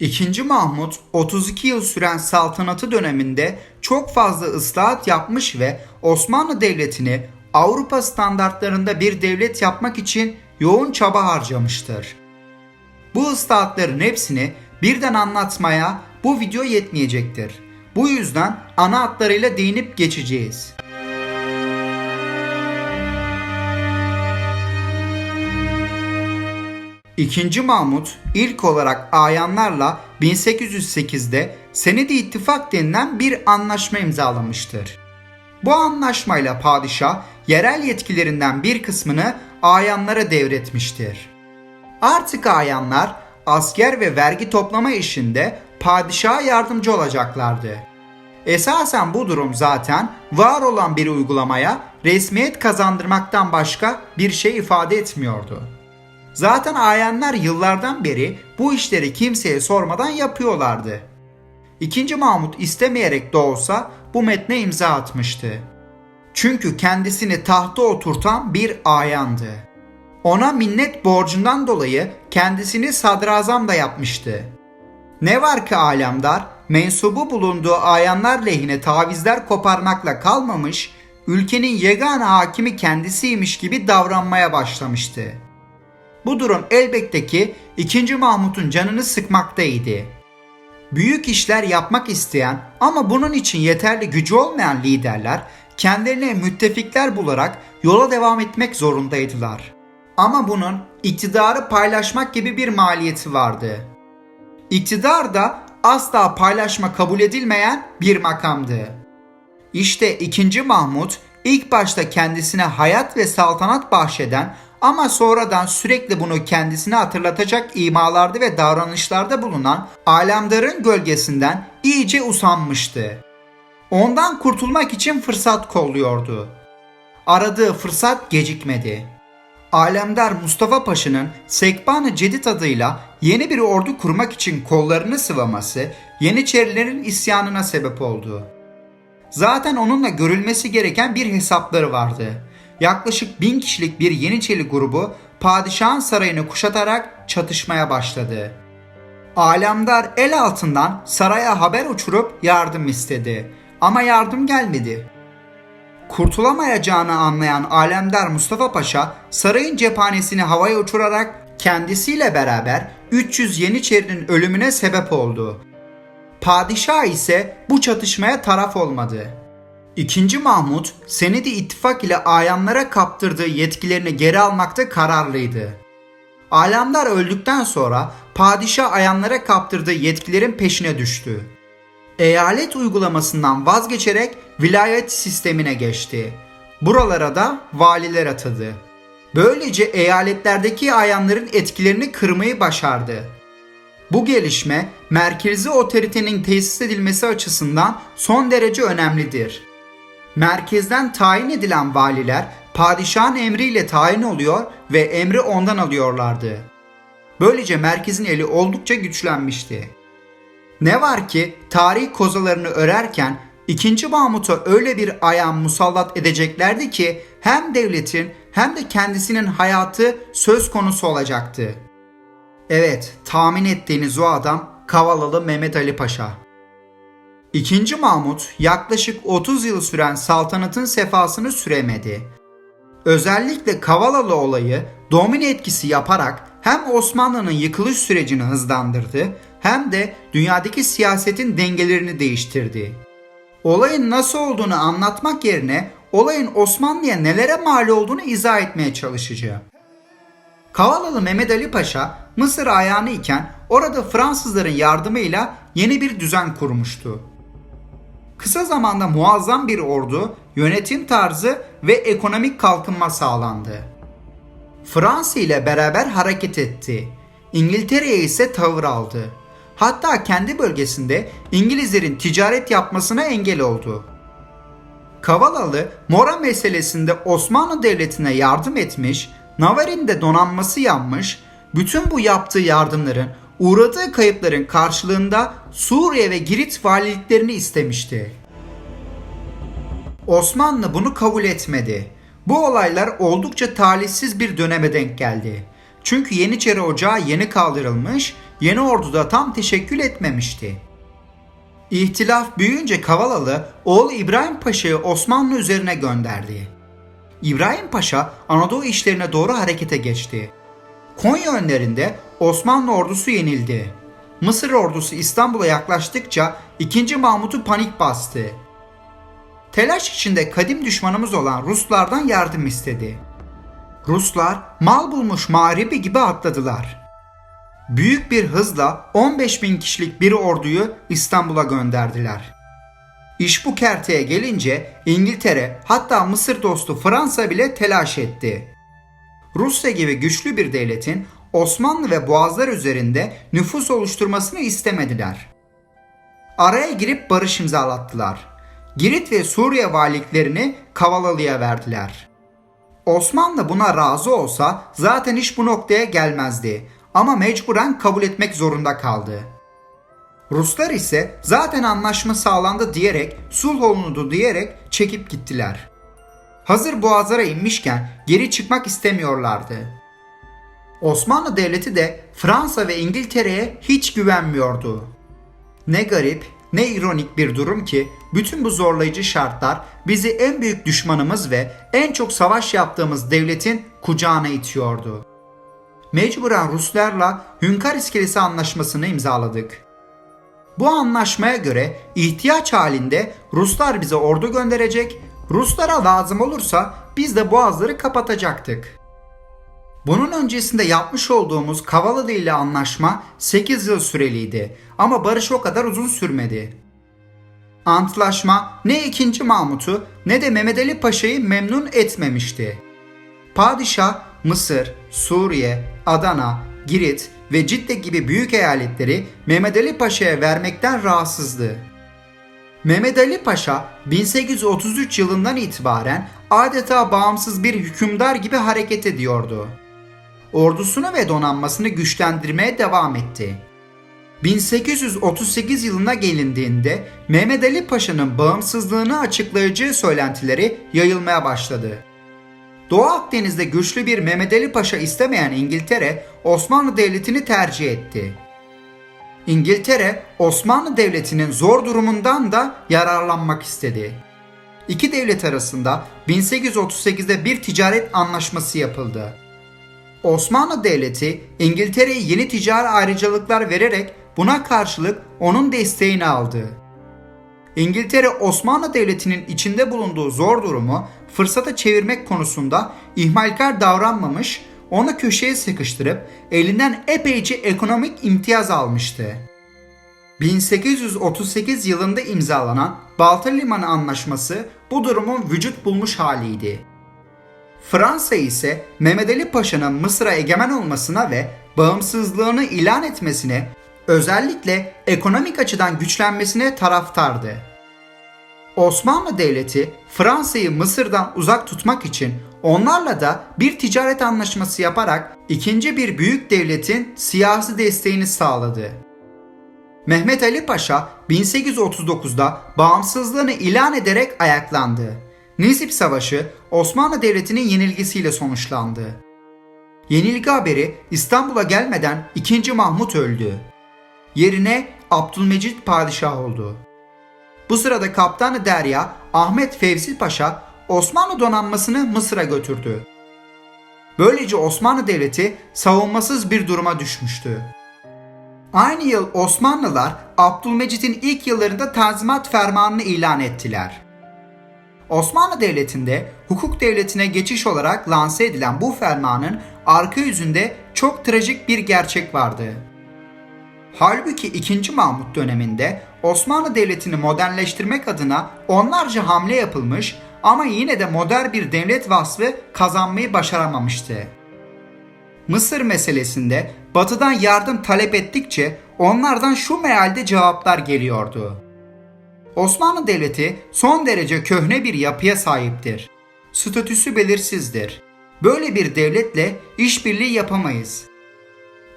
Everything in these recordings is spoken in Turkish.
II. Mahmut 32 yıl süren saltanatı döneminde çok fazla ıslahat yapmış ve Osmanlı Devleti'ni Avrupa standartlarında bir devlet yapmak için yoğun çaba harcamıştır. Bu ıslahatların hepsini birden anlatmaya bu video yetmeyecektir. Bu yüzden ana hatlarıyla değinip geçeceğiz. İkinci Mahmut ilk olarak ayanlarla 1808'de Senedi İttifak denilen bir anlaşma imzalamıştır. Bu anlaşmayla padişah yerel yetkilerinden bir kısmını ayanlara devretmiştir. Artık ayanlar asker ve vergi toplama işinde padişaha yardımcı olacaklardı. Esasen bu durum zaten var olan bir uygulamaya resmiyet kazandırmaktan başka bir şey ifade etmiyordu. Zaten ayanlar yıllardan beri bu işleri kimseye sormadan yapıyorlardı. İkinci Mahmut istemeyerek de olsa bu metne imza atmıştı. Çünkü kendisini tahta oturtan bir ayandı. Ona minnet borcundan dolayı kendisini sadrazam da yapmıştı. Ne var ki alemdar mensubu bulunduğu ayanlar lehine tavizler koparmakla kalmamış, ülkenin yegane hakimi kendisiymiş gibi davranmaya başlamıştı. Bu durum elbette ki 2. Mahmut'un canını sıkmaktaydı. Büyük işler yapmak isteyen ama bunun için yeterli gücü olmayan liderler kendilerine müttefikler bularak yola devam etmek zorundaydılar. Ama bunun iktidarı paylaşmak gibi bir maliyeti vardı. İktidar da asla paylaşma kabul edilmeyen bir makamdı. İşte 2. Mahmut ilk başta kendisine hayat ve saltanat bahşeden ama sonradan sürekli bunu kendisine hatırlatacak imalarda ve davranışlarda bulunan alemdarın gölgesinden iyice usanmıştı. Ondan kurtulmak için fırsat kolluyordu. Aradığı fırsat gecikmedi. Alemdar Mustafa Paşa'nın Sekban-ı Cedid adıyla yeni bir ordu kurmak için kollarını sıvaması Yeniçerilerin isyanına sebep oldu. Zaten onunla görülmesi gereken bir hesapları vardı. Yaklaşık bin kişilik bir Yeniçeri grubu padişahın sarayını kuşatarak çatışmaya başladı. Alemdar el altından saraya haber uçurup yardım istedi. Ama yardım gelmedi. Kurtulamayacağını anlayan Alemdar Mustafa Paşa sarayın cephanesini havaya uçurarak kendisiyle beraber 300 Yeniçerinin ölümüne sebep oldu. Padişah ise bu çatışmaya taraf olmadı. İkinci Mahmut, Senedi İttifak ile ayanlara kaptırdığı yetkilerini geri almakta kararlıydı. Alemdar öldükten sonra padişah ayanlara kaptırdığı yetkilerin peşine düştü. Eyalet uygulamasından vazgeçerek vilayet sistemine geçti. Buralara da valiler atadı. Böylece eyaletlerdeki ayanların etkilerini kırmayı başardı. Bu gelişme merkezi otoritenin tesis edilmesi açısından son derece önemlidir. Merkezden tayin edilen valiler padişahın emriyle tayin oluyor ve emri ondan alıyorlardı. Böylece merkezin eli oldukça güçlenmişti. Ne var ki tarih kozalarını örerken 2. Mahmut'a öyle bir ayağın musallat edeceklerdi ki hem devletin hem de kendisinin hayatı söz konusu olacaktı. Evet, tahmin ettiğiniz o adam Kavalalı Mehmet Ali Paşa. İkinci Mahmut yaklaşık 30 yıl süren saltanatın sefasını süremedi. Özellikle Kavalalı olayı domine etkisi yaparak hem Osmanlı'nın yıkılış sürecini hızlandırdı hem de dünyadaki siyasetin dengelerini değiştirdi. Olayın nasıl olduğunu anlatmak yerine olayın Osmanlı'ya nelere mal olduğunu izah etmeye çalışacağım. Kavalalı Mehmet Ali Paşa Mısır ayağını iken orada Fransızların yardımıyla yeni bir düzen kurmuştu. Kısa zamanda muazzam bir ordu, yönetim tarzı ve ekonomik kalkınma sağlandı. Fransa ile beraber hareket etti. İngiltere'ye ise tavır aldı. Hatta kendi bölgesinde İngilizlerin ticaret yapmasına engel oldu. Kavalalı Mora meselesinde Osmanlı Devleti'ne yardım etmiş, Navarin de donanması yanmış, bütün bu yaptığı yardımların uğradığı kayıpların karşılığında Suriye ve Girit valiliklerini istemişti. Osmanlı bunu kabul etmedi. Bu olaylar oldukça talihsiz bir döneme denk geldi. Çünkü Yeniçeri Ocağı yeni kaldırılmış, yeni orduda tam teşekkül etmemişti. İhtilaf büyüyünce Kavalalı oğlu İbrahim Paşa'yı Osmanlı üzerine gönderdi. İbrahim Paşa Anadolu işlerine doğru harekete geçti. Konya önlerinde Osmanlı ordusu yenildi. Mısır ordusu İstanbul'a yaklaştıkça 2. Mahmut'u panik bastı. Telaş içinde kadim düşmanımız olan Ruslardan yardım istedi. Ruslar mal bulmuş mağribi gibi atladılar. Büyük bir hızla 15 bin kişilik bir orduyu İstanbul'a gönderdiler. İş bu kerteye gelince İngiltere hatta Mısır dostu Fransa bile telaş etti. Rusya gibi güçlü bir devletin Osmanlı ve Boğazlar üzerinde nüfus oluşturmasını istemediler. Araya girip barış imzalattılar. Girit ve Suriye valiliklerini Kavalalı'ya verdiler. Osmanlı buna razı olsa zaten iş bu noktaya gelmezdi ama mecburen kabul etmek zorunda kaldı. Ruslar ise zaten anlaşma sağlandı diyerek sulh olundu diyerek çekip gittiler. Hazır boğazlara inmişken geri çıkmak istemiyorlardı. Osmanlı Devleti de Fransa ve İngiltere'ye hiç güvenmiyordu. Ne garip, ne ironik bir durum ki bütün bu zorlayıcı şartlar bizi en büyük düşmanımız ve en çok savaş yaptığımız devletin kucağına itiyordu. Mecburen Ruslarla Hünkar İskelesi Anlaşması'nı imzaladık. Bu anlaşmaya göre ihtiyaç halinde Ruslar bize ordu gönderecek, Ruslara lazım olursa biz de boğazları kapatacaktık. Bunun öncesinde yapmış olduğumuz Kavalalı ile anlaşma 8 yıl süreliydi ama barış o kadar uzun sürmedi. Antlaşma ne 2. Mahmut'u ne de Mehmet Ali Paşa'yı memnun etmemişti. Padişah Mısır, Suriye, Adana, Girit ve Cidde gibi büyük eyaletleri Mehmet Ali Paşa'ya vermekten rahatsızdı. Mehmet Ali Paşa 1833 yılından itibaren adeta bağımsız bir hükümdar gibi hareket ediyordu. Ordusunu ve donanmasını güçlendirmeye devam etti. 1838 yılına gelindiğinde Mehmet Ali Paşa'nın bağımsızlığını açıklayıcı söylentileri yayılmaya başladı. Doğu Akdeniz'de güçlü bir Mehmet Ali Paşa istemeyen İngiltere Osmanlı Devleti'ni tercih etti. İngiltere Osmanlı Devleti'nin zor durumundan da yararlanmak istedi. İki devlet arasında 1838'de bir ticaret anlaşması yapıldı. Osmanlı Devleti İngiltere'ye yeni ticari ayrıcalıklar vererek buna karşılık onun desteğini aldı. İngiltere Osmanlı Devleti'nin içinde bulunduğu zor durumu fırsata çevirmek konusunda ihmalkar davranmamış, onu köşeye sıkıştırıp elinden epeyce ekonomik imtiyaz almıştı. 1838 yılında imzalanan Balta Limanı Anlaşması bu durumun vücut bulmuş haliydi. Fransa ise Mehmet Ali Paşa'nın Mısır'a egemen olmasına ve bağımsızlığını ilan etmesine, özellikle ekonomik açıdan güçlenmesine taraftardı. Osmanlı Devleti Fransa'yı Mısır'dan uzak tutmak için onlarla da bir ticaret anlaşması yaparak ikinci bir büyük devletin siyasi desteğini sağladı. Mehmet Ali Paşa 1839'da bağımsızlığını ilan ederek ayaklandı. Nizip Savaşı Osmanlı Devleti'nin yenilgisiyle sonuçlandı. Yenilgi haberi İstanbul'a gelmeden 2. Mahmut öldü. Yerine Abdülmecit padişah oldu. Bu sırada Kaptanı Derya Ahmet Fevzi Paşa Osmanlı donanmasını Mısır'a götürdü. Böylece Osmanlı Devleti savunmasız bir duruma düşmüştü. Aynı yıl Osmanlılar Abdülmecit'in ilk yıllarında Tanzimat Fermanı'nı ilan ettiler. Osmanlı Devleti'nde hukuk devletine geçiş olarak lanse edilen bu fermanın arka yüzünde çok trajik bir gerçek vardı. Halbuki 2. Mahmut döneminde Osmanlı Devleti'ni modernleştirmek adına onlarca hamle yapılmış ama yine de modern bir devlet vasfı kazanmayı başaramamıştı. Mısır meselesinde Batı'dan yardım talep ettikçe onlardan şu mealde cevaplar geliyordu. Osmanlı Devleti son derece köhne bir yapıya sahiptir. Statüsü belirsizdir. Böyle bir devletle işbirliği yapamayız.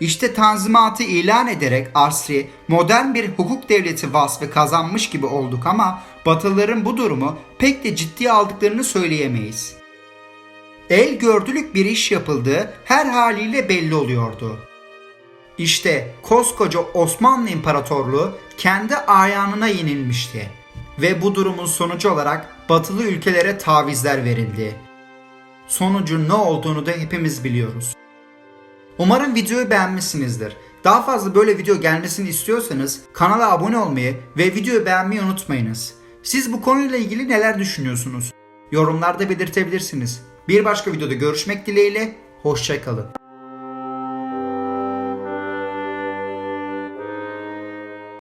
İşte tanzimatı ilan ederek asri, modern bir hukuk devleti vasfı kazanmış gibi olduk ama Batılıların bu durumu pek de ciddiye aldıklarını söyleyemeyiz. El gördülük bir iş yapıldığı her haliyle belli oluyordu. İşte koskoca Osmanlı İmparatorluğu kendi ayağına yenilmişti. Ve bu durumun sonucu olarak batılı ülkelere tavizler verildi. Sonucun ne olduğunu da hepimiz biliyoruz. Umarım videoyu beğenmişsinizdir. Daha fazla böyle video gelmesini istiyorsanız kanala abone olmayı ve videoyu beğenmeyi unutmayınız. Siz bu konuyla ilgili neler düşünüyorsunuz? Yorumlarda belirtebilirsiniz. Bir başka videoda görüşmek dileğiyle, hoşçakalın.